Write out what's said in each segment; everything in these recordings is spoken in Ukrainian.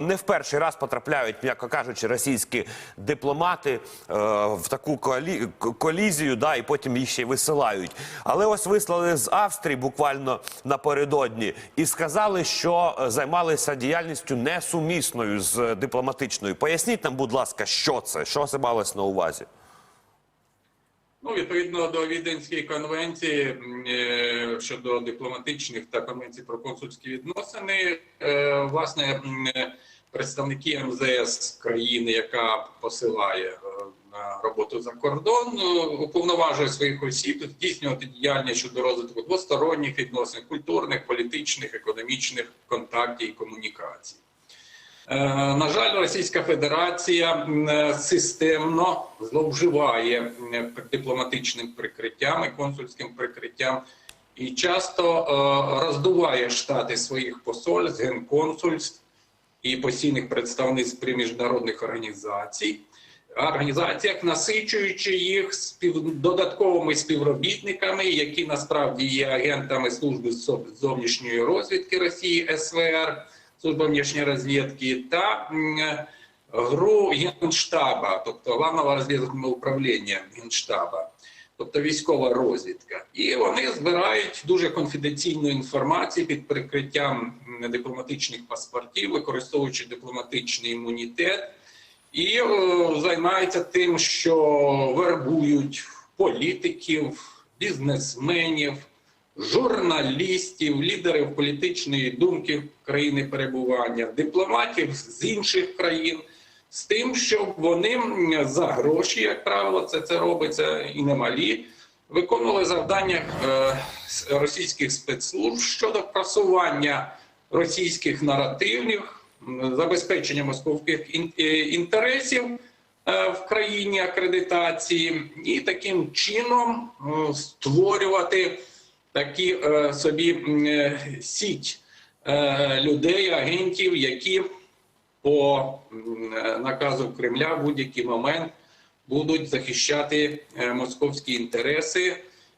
Не в перший раз потрапляють, м'яко кажучи, російські дипломати е, в таку коалі... колізію, да, і потім їх ще й висилають. Але ось вислали з Австрії буквально напередодні і сказали, що е, займалися діяльністю несумісною з дипломатичною. Поясніть нам, будь ласка, що це? Що це на увазі? Ну, відповідно до Віденської конвенції е, щодо дипломатичних та конвенцій про консульські відносини, е, власне, е, представники МЗС країни, яка посилає на роботу за кордон, уповноважує своїх осіб здійснювати діяльність щодо розвитку двосторонніх відносин, культурних, політичних, економічних контактів і комунікацій. Е, На жаль, Російська Федерація е, системно зловживає дипломатичним прикриттям і консульським прикриттям і часто е, роздуває штати своїх посольств, генконсульств і постійних представництв при міжнародних організацій. Організаціях, насичуючи їх спів... додатковими співробітниками, які насправді є агентами служби зовнішньої розвідки Росії СВР, служба внешньої розвідки, та ГРУ Генштаба, тобто главного розвідувального управління Генштаба, тобто військова розвідка. І вони збирають дуже конфіденційну інформацію під прикриттям дипломатичних паспортів, використовуючи дипломатичний імунітет. І е, займаються тим, що вербують політиків, бізнесменів, журналістів, лідерів політичної думки країни перебування, дипломатів з інших країн, з тим, щоб вони за гроші, як правило, це, це робиться і немалі, виконували завдання е, російських спецслужб щодо просування російських наративів, забезпечення московських е, інтересів е, в країні акредитації, і таким чином створювати такі е, собі е, сіть е, людей, агентів, які по е, наказу Кремля в будь-який момент будуть захищати е, московські інтереси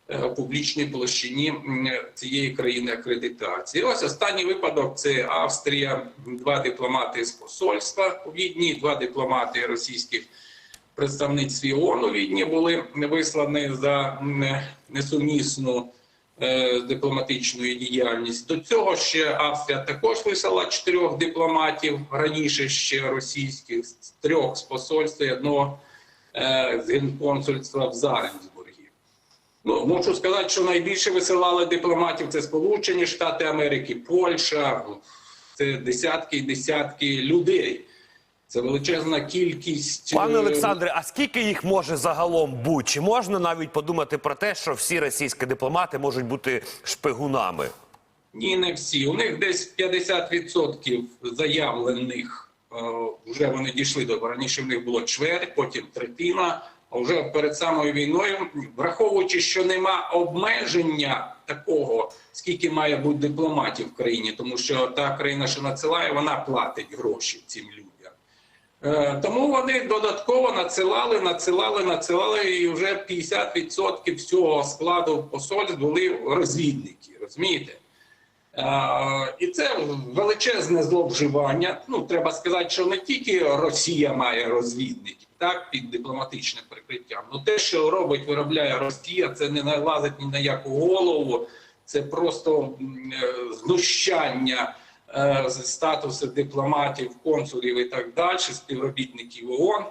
е, у публічній площині м, цієї країни акредитації. Ось останній випадок це Австрія, два дипломати з посольства у Відні, два дипломати російських представництв ООН у Відні були вислані за несумісну е, дипломатичної діяльності. До цього ще Австрія також вислала чотирьох дипломатів раніше ще російських, з трьох з посольства і одного е, з генконсульства в Заренсбургі. Ну, можу сказати, що найбільше висилали дипломатів це Сполучені Штати Америки, Польща. Це десятки і десятки людей. Це величезна кількість. Пане е, Олександре, а скільки їх може загалом бути? Чи можна навіть подумати про те, що всі російські дипломати можуть бути шпигунами? Ні, не всі. У них десь 50% заявлених е, вже вони дійшли до раніше. В них було чверть, потім третина. А вже перед самою війною, враховуючи, що нема обмеження такого, скільки має бути дипломатів в країні, тому що та країна, що надсилає, вона платить гроші цим людям. Е, Тому вони додатково надсилали, надсилали, надсилали, і вже 50% всього складу посольств були розвідники. Розумієте? Е, І це величезне зловживання. Ну, треба сказати, що не тільки Росія має розвідників, так, під дипломатичним прикриттям. Ну те, що робить, виробляє Росія, це не налазить ні на яку голову, це просто е, знущання е, з статусу дипломатів, консулів і так далі, співробітників ООН.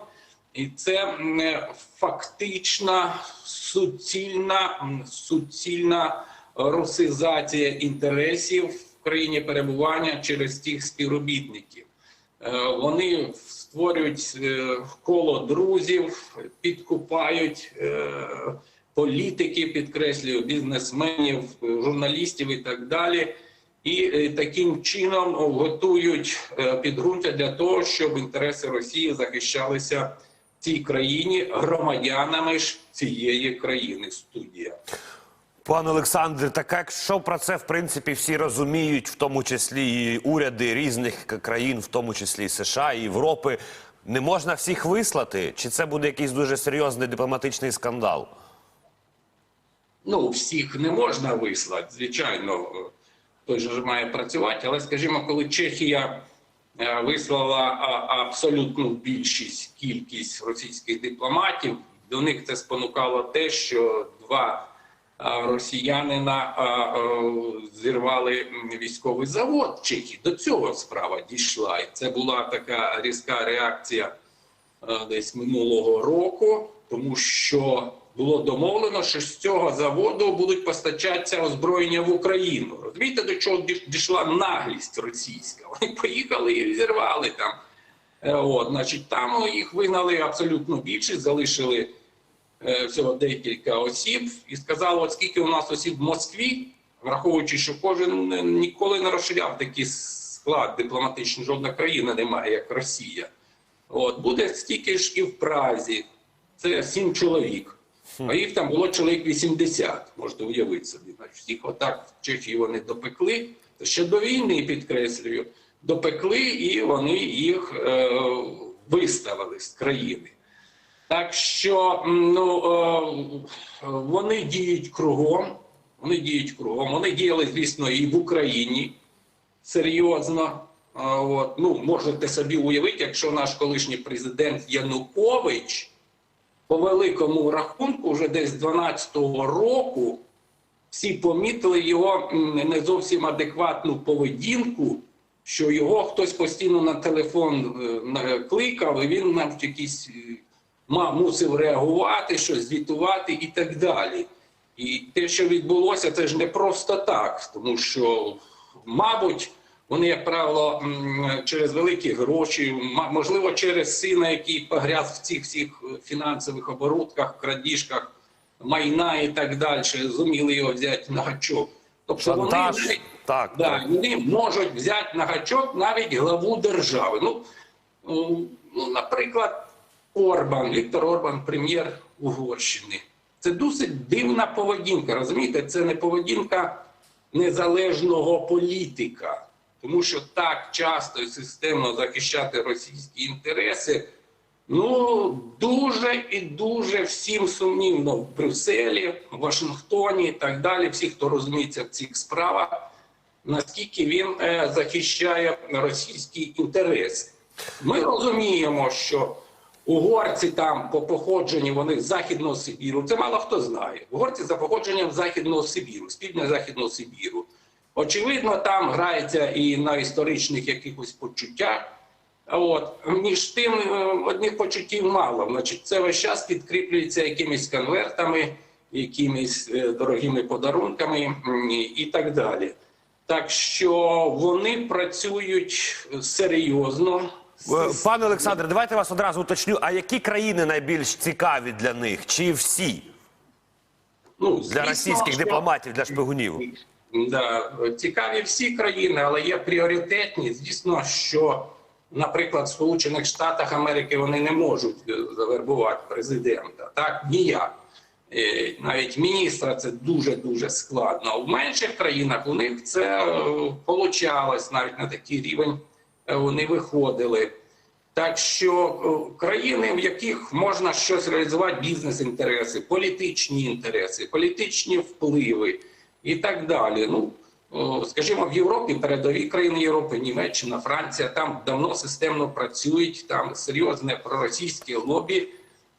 І це е, фактична суцільна, суцільна русизація інтересів в країні перебування через тих співробітників. Е, Вони створюють коло друзів, підкупають політики, підкреслюю, бізнесменів, журналістів і так далі. І е, таким чином готують е, підґрунтя для того, щоб інтереси Росії захищалися в цій країні громадянами ж цієї країни. Студія. Пане Олександре, так якщо про це в принципі всі розуміють, в тому числі і уряди різних країн, в тому числі і США і Європи, не можна всіх вислати? Чи це буде якийсь дуже серйозний дипломатичний скандал? Ну, всіх не можна вислати, звичайно, той же має працювати. Але скажімо, коли Чехія е, вислала абсолютну більшість кількість російських дипломатів. До них це спонукало те, що два а, росіянина а, зірвали військовий завод Чехії. До цього справа дійшла. І це була така різка реакція е, десь минулого року, тому що було домовлено, що з цього заводу будуть постачатися озброєння в Україну. Розумієте, до чого дійшла наглість російська? Вони поїхали і зірвали там. Е, От, значить, там їх вигнали абсолютно більшість, залишили е, всього декілька осіб і сказали, от скільки у нас осіб в Москві, враховуючи, що кожен е, ніколи не розширяв такий склад дипломатичний, жодна країна немає, як Росія. От, буде стільки ж і в Празі. Це сім чоловік. А їх там було чоловік 80, можете уявити собі. Значить, всіх отак в Чехії вони допекли. Ще до війни, підкреслюю, допекли і вони їх е, виставили з країни. Так що ну, е, вони діють кругом. Вони діють кругом. Вони діяли, звісно, і в Україні серйозно. А, От. Ну, можете собі уявити, якщо наш колишній президент Янукович по великому рахунку, вже десь з 12-го року, всі помітили його не зовсім адекватну поведінку, що його хтось постійно на телефон е, кликав, і він нам якісь е, мусив реагувати, щось звітувати і так далі. І те, що відбулося, це ж не просто так, тому що, мабуть, вони, як правило, через великі гроші, можливо, через сина, який погряз в цих всіх е, фінансових оборудках, крадіжках, майна і так далі, зуміли його взяти на гачок. Тобто Шантаж. вони Так, Да, так. вони можуть взяти на гачок навіть главу держави. Ну, ну, ну, наприклад, Орбан, Віктор Орбан, прем'єр Угорщини. Це досить дивна поведінка. Розумієте, це не поведінка незалежного політика, тому що так часто і системно захищати російські інтереси. Ну, дуже і дуже всім сумнівно в Брюсселі, в Вашингтоні і так далі. Всі, хто розуміється в цих справах, наскільки він е, захищає російські інтереси. Ми розуміємо, що угорці там по походженню вони з Західного Сибіру. Це мало хто знає. Угорці за походженням Західного Сибіру, з півдня-західного Сибіру. Очевидно, там грається і на історичних якихось почуттях. От між тим е, одних почуттів мало. Значить, це весь час підкріплюється якимись конвертами, якимись е, дорогими подарунками і так далі. Так що вони працюють серйозно. Е, Пане Олександре, давайте вас одразу уточню. А які країни найбільш цікаві для них? Чи всі Ну, для російських що- дипломатів, для шпигунів? Да, цікаві всі країни, але є пріоритетні. Звісно, що, наприклад, в Сполучених Штатах Америки вони не можуть е, завербувати президента. Так ніяк. Е, Навіть міністра це дуже дуже складно. В менших країнах у них це е, получалось навіть на такий рівень вони виходили. Так що країни, в яких можна щось реалізувати, бізнес-інтереси, політичні інтереси, політичні впливи і так далі. Ну, скажімо, в Європі, передові країни Європи, Німеччина, Франція, там давно системно працюють, там серйозне проросійське лобі,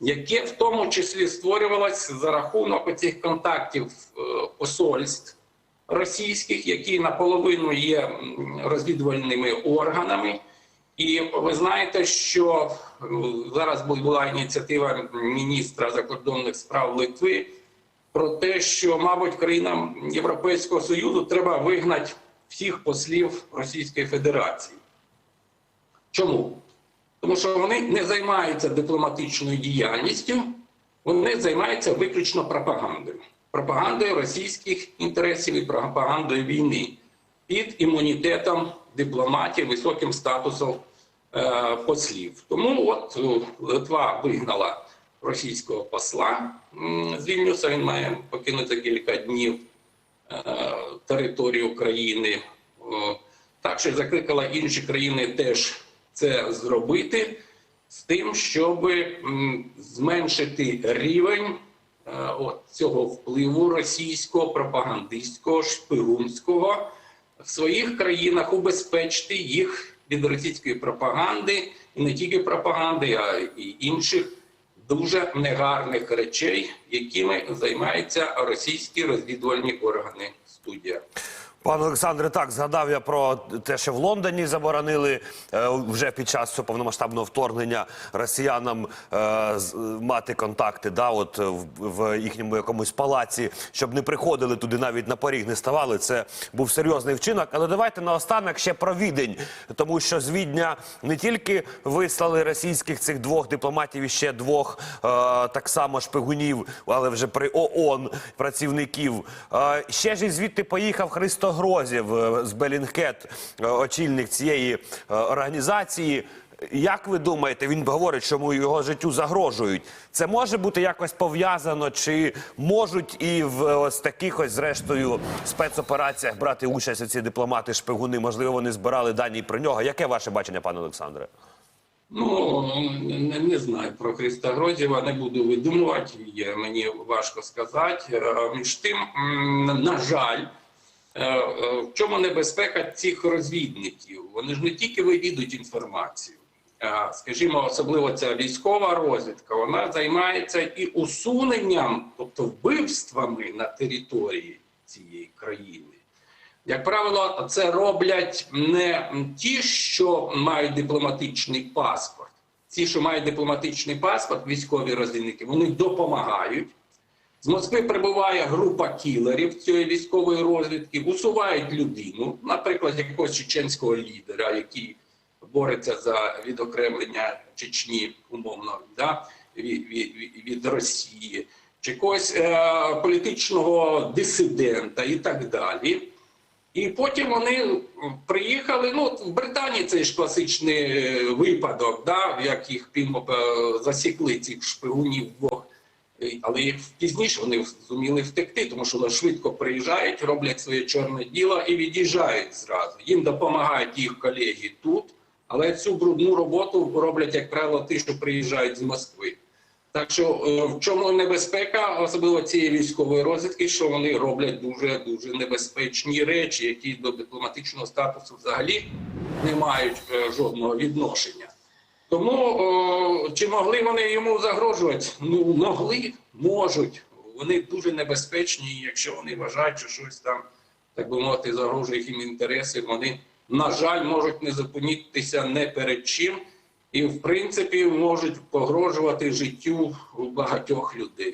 яке в тому числі створювалось за рахунок цих контактів е, посольств російських, які наполовину є розвідувальними органами. І ви знаєте, що зараз була ініціатива міністра закордонних справ Литви про те, що, мабуть, країнам Європейського Союзу треба вигнати всіх послів Російської Федерації. Чому? Тому що вони не займаються дипломатичною діяльністю, вони займаються виключно пропагандою. Пропагандою російських інтересів і пропагандою війни під імунітетом дипломатів, високим статусом е, послів. Тому от е, Литва вигнала російського посла з Вільнюса. Він має покинути кілька днів е, територію України. Так що закликала інші країни теж це зробити з тим, щоб зменшити рівень е, цього впливу російського пропагандистського шпигунського в своїх країнах, убезпечити їх від російської пропаганди, і не тільки пропаганди, а й інших дуже негарних речей, якими займаються російські розвідувальні органи. Студія. Пане Олександре, так згадав я про те, що в Лондоні заборонили е, вже під час цього повномасштабного вторгнення росіянам е, з- мати контакти, да, от в, їхньому якомусь палаці, щоб не приходили туди, навіть на поріг не ставали. Це був серйозний вчинок. Але давайте наостанок ще про відень, тому що з Відня не тільки вислали російських цих двох дипломатів і ще двох е, так само шпигунів, але вже при ООН працівників. Ще ж і звідти поїхав Христо Грозєв е, з Белінгкет, е, очільник цієї е, організації. Як ви думаєте, він говорить, що його життю загрожують. Це може бути якось пов'язано, чи можуть і в ось таких ось зрештою спецопераціях брати участь ці дипломати, шпигуни? Можливо, вони збирали дані про нього. Яке ваше бачення, пане Олександре? Ну не, не знаю про Христа Грозєва, не буду видумувати. Мені важко сказати. Між тим, на жаль, в чому небезпека цих розвідників? Вони ж не тільки вивідують інформацію. а, Скажімо, особливо ця військова розвідка, вона займається і усуненням, тобто вбивствами на території цієї країни. Як правило, це роблять не ті, що мають дипломатичний паспорт. Ті, що мають дипломатичний паспорт, військові розвідники, вони допомагають. З Москви прибуває група кілерів цієї військової розвідки, усувають людину, наприклад, якогось чеченського лідера, який бореться за відокремлення Чечні, умовно, да, від, від, від- Росії, чи когось е, політичного дисидента і так далі. І потім вони приїхали. Ну, в Британії це ж класичний е, випадок, да, як їх пім- е, засікли цих шпигунів двох. Але пізніше вони зуміли втекти, тому що вони швидко приїжджають, роблять своє чорне діло і від'їжджають зразу. Їм допомагають їх колеги тут, але цю брудну роботу роблять, як правило, ті, що приїжджають з Москви. Так що е, в чому небезпека, особливо цієї військової розвідки, що вони роблять дуже дуже небезпечні речі, які до дипломатичного статусу взагалі не мають е, жодного відношення. Тому о, чи могли вони йому загрожувати? Ну могли, можуть. Вони дуже небезпечні, якщо вони вважають, що щось там, так би мовити, загрожує їхнім інтереси, вони, на жаль, можуть не зупинитися не перед чим і, в принципі, можуть погрожувати життю багатьох людей.